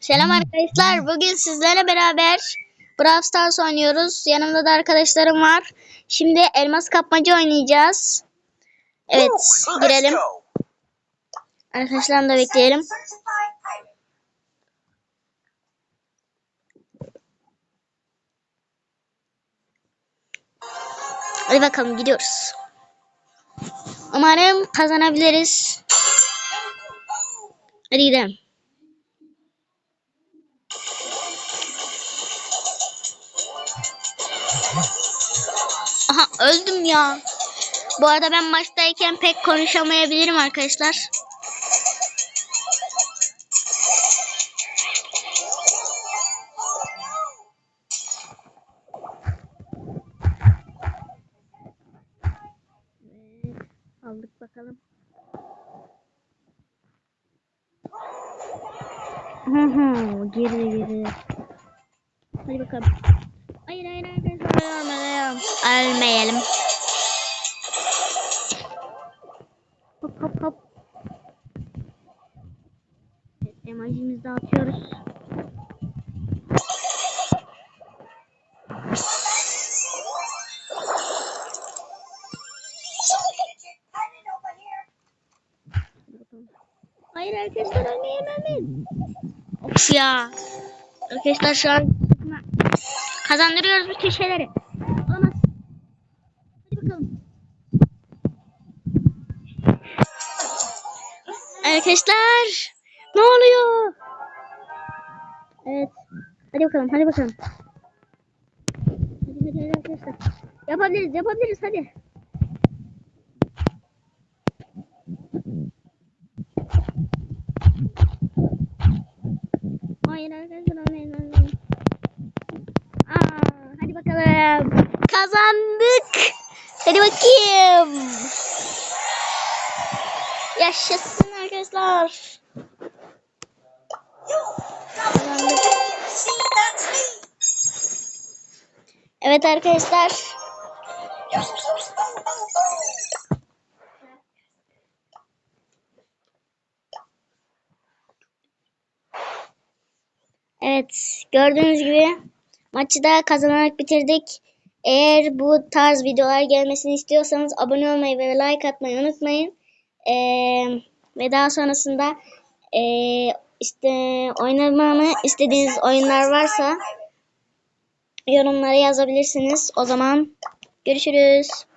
Selam arkadaşlar. Bugün sizlerle beraber Brawl Stars oynuyoruz. Yanımda da arkadaşlarım var. Şimdi elmas kapmaca oynayacağız. Evet, girelim. Arkadaşlarım da bekleyelim. Hadi bakalım gidiyoruz. Umarım kazanabiliriz. Hadi gidelim. Öldüm ya. Bu arada ben maçtayken pek konuşamayabilirim arkadaşlar. Evet, aldık bakalım. Hı hı, girdi girdi. Hadi bakalım. Hayır hayır hayır. Ölmeyelim. Ölmeyelim. Hop hop hop. Evet, emojimizi de atıyoruz. Hayır arkadaşlar ölmeyin ölmeyin. Of ya. Arkadaşlar şu an kazandırıyoruz bütün şeyleri. Olamaz. Hadi bakalım. Arkadaşlar ne oluyor? Evet. Hadi bakalım hadi bakalım. Hadi hadi hadi arkadaşlar. Yapabiliriz yapabiliriz hadi. Hayır arkadaşlar ölmeyin ölmeyin. Aa, hadi bakalım. Kazandık. Hadi bakayım. Yaşasın arkadaşlar. Evet arkadaşlar. Evet gördüğünüz gibi maçı da kazanarak bitirdik. Eğer bu tarz videolar gelmesini istiyorsanız abone olmayı ve like atmayı unutmayın. Ee, ve daha sonrasında ee, işte oynamamı istediğiniz oyunlar varsa yorumlara yazabilirsiniz. O zaman görüşürüz.